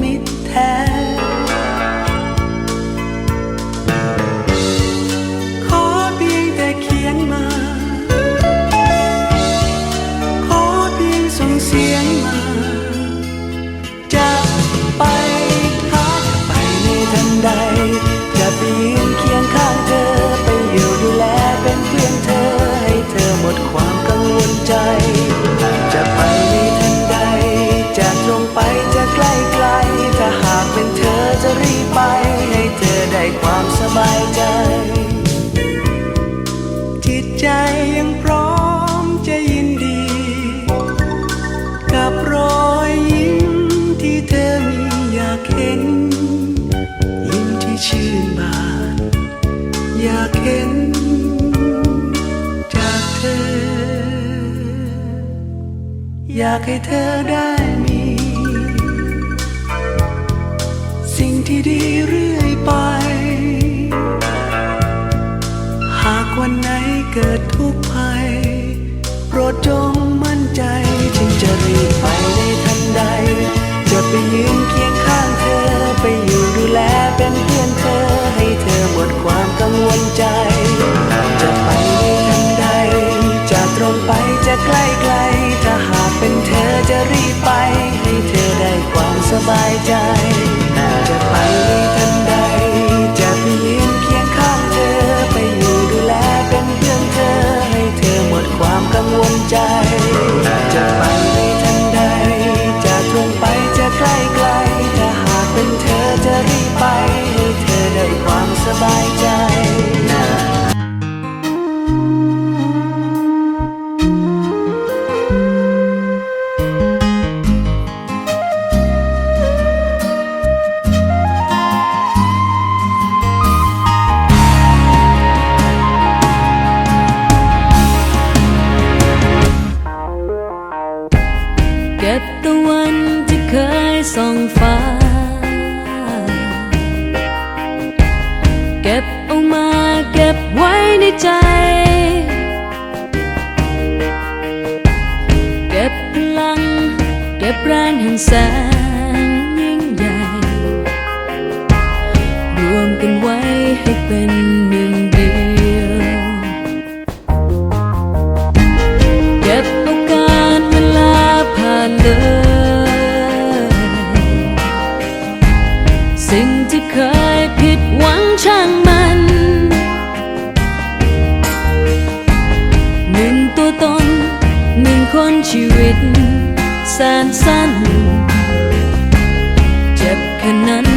อยากให้เธอได้มี สิ่งที่ดีเรื่อยไป หากวันไหนเกิดทุกข์ภัย โปรดจงมั่นใจ จึงจะรีบไปในทันใด จะไปยืน สบายใจ วันที่เคยส่องฟ้า เก็บเอามาเก็บไว้ในใจ เก็บพลัง เก็บแรงแห่งแสน คนชีวิตแสนสั้นเจ็บแค่นั้น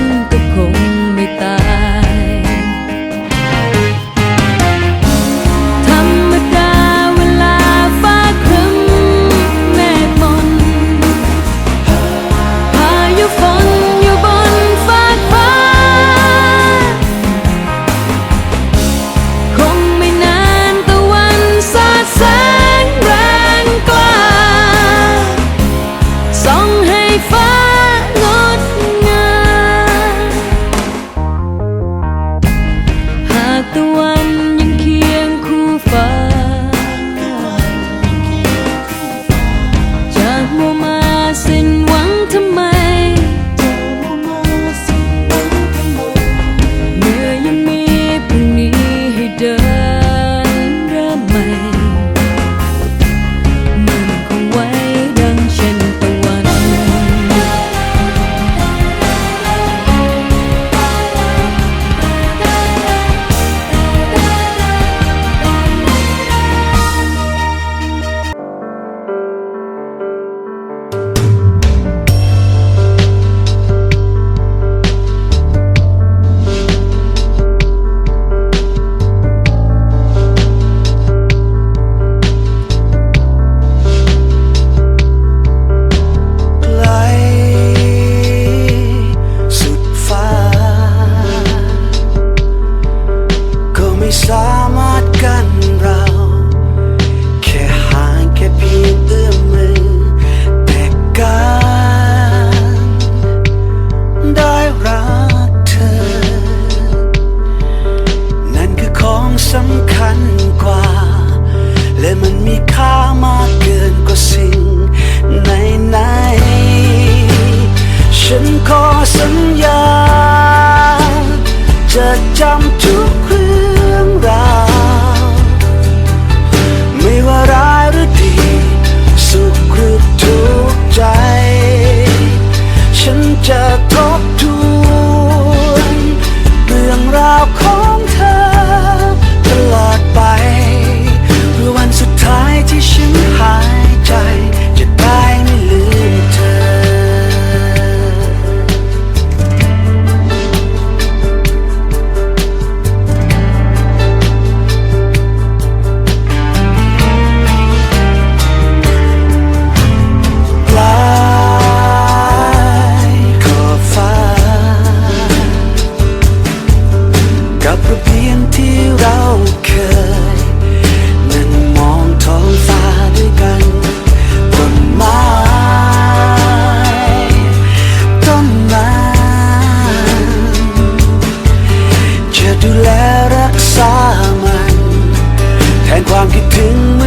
ดูแลรักษามัน แทนความคิดถึง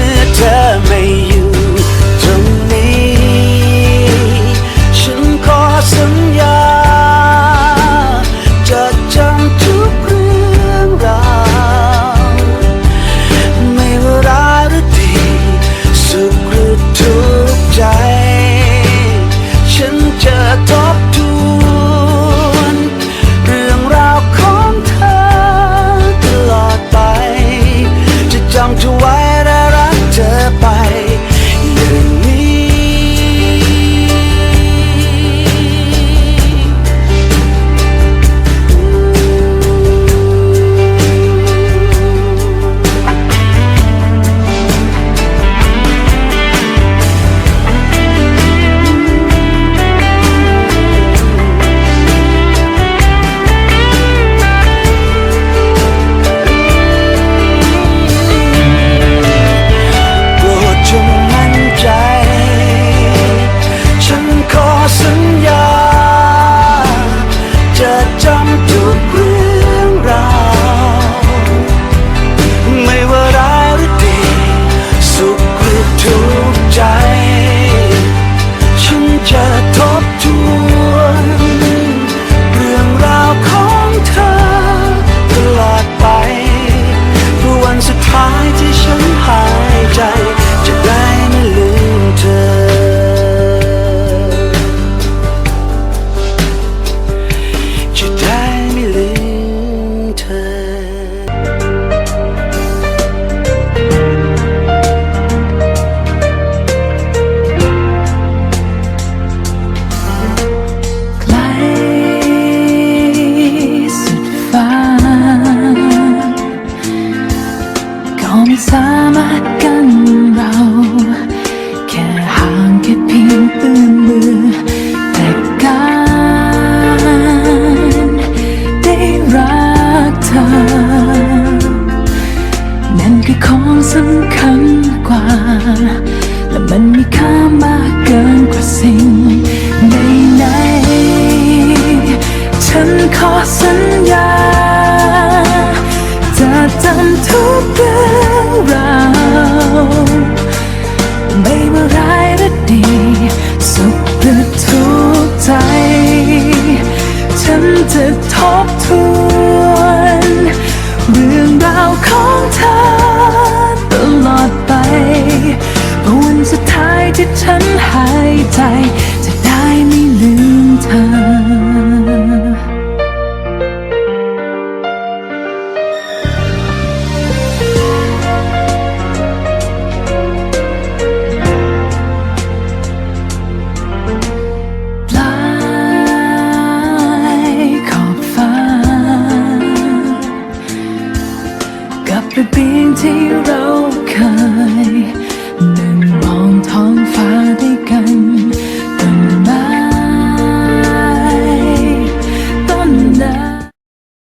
ที่ฉันหายใจ จะได้ไม่ลืมเธอ ปลายขอบฟ้า กับระเบียงที่เรา